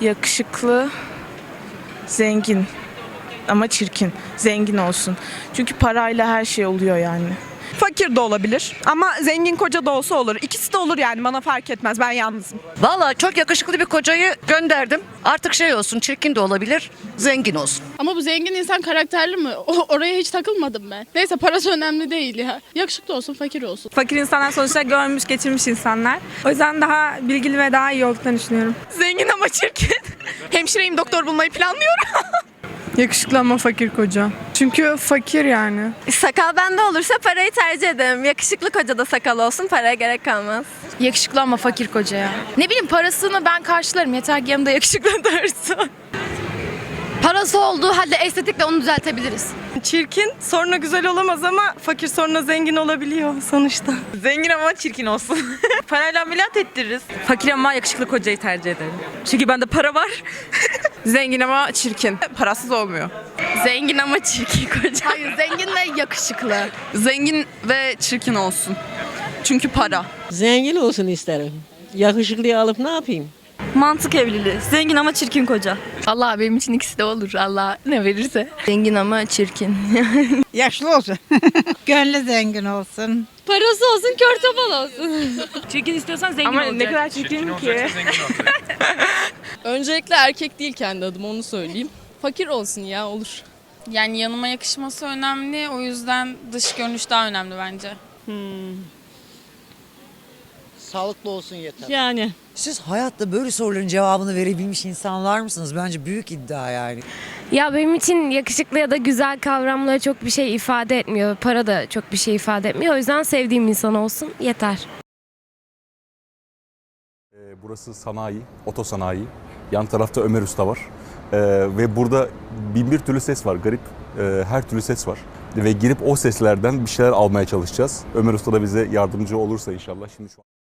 Yakışıklı, zengin ama çirkin. Zengin olsun. Çünkü parayla her şey oluyor yani. Fakir de olabilir ama zengin koca da olsa olur. İkisi de olur yani bana fark etmez ben yalnızım. Valla çok yakışıklı bir kocayı gönderdim. Artık şey olsun, çirkin de olabilir, zengin olsun. Ama bu zengin insan karakterli mi? O- oraya hiç takılmadım ben. Neyse parası önemli değil ya. Yakışıklı olsun, fakir olsun. Fakir insanlar sonuçta görmüş geçirmiş insanlar. O yüzden daha bilgili ve daha iyi olduklarını düşünüyorum. Zengin ama çirkin. Hemşireyim doktor bulmayı planlıyorum. Yakışıklı ama fakir koca. Çünkü fakir yani. Sakal bende olursa parayı tercih ederim. Yakışıklı koca da sakal olsun paraya gerek kalmaz. Yakışıklı ama fakir koca ya. Ne bileyim parasını ben karşılarım. Yeter ki yanımda yakışıklı dursun. Parası olduğu halde estetikle onu düzeltebiliriz. Çirkin sonra güzel olamaz ama fakir sonra zengin olabiliyor sonuçta. Zengin ama çirkin olsun. Parayla ameliyat ettiririz. Fakir ama yakışıklı kocayı tercih ederim. Çünkü bende para var. zengin ama çirkin. Parasız olmuyor. Zengin ama çirkin koca. Hayır zengin ve yakışıklı. Zengin ve çirkin olsun. Çünkü para. Zengin olsun isterim. Yakışıklıyı alıp ne yapayım? Mantık evliliği. Zengin ama çirkin koca. Allah benim için ikisi de olur. Allah ne verirse. Zengin ama çirkin. Yaşlı olsun. Gönlü zengin olsun. Parası olsun kör topal olsun. Çirkin istiyorsan zengin Ama ne kadar çirkin ki. Öncelikle erkek değil kendi adıma onu söyleyeyim. Fakir olsun ya olur. Yani yanıma yakışması önemli. O yüzden dış görünüş daha önemli bence. Sağlıklı olsun yeter. Yani. Siz hayatta böyle soruların cevabını verebilmiş insanlar mısınız? Bence büyük iddia yani. Ya benim için yakışıklı ya da güzel kavramları çok bir şey ifade etmiyor. Para da çok bir şey ifade etmiyor. O yüzden sevdiğim insan olsun yeter. Ee, Burası sanayi, otosanayi. Yan tarafta Ömer Usta var. Ee, ve burada bin bir türlü ses var, garip e, her türlü ses var. Ve girip o seslerden bir şeyler almaya çalışacağız. Ömer Usta da bize yardımcı olursa inşallah. Şimdi şu an...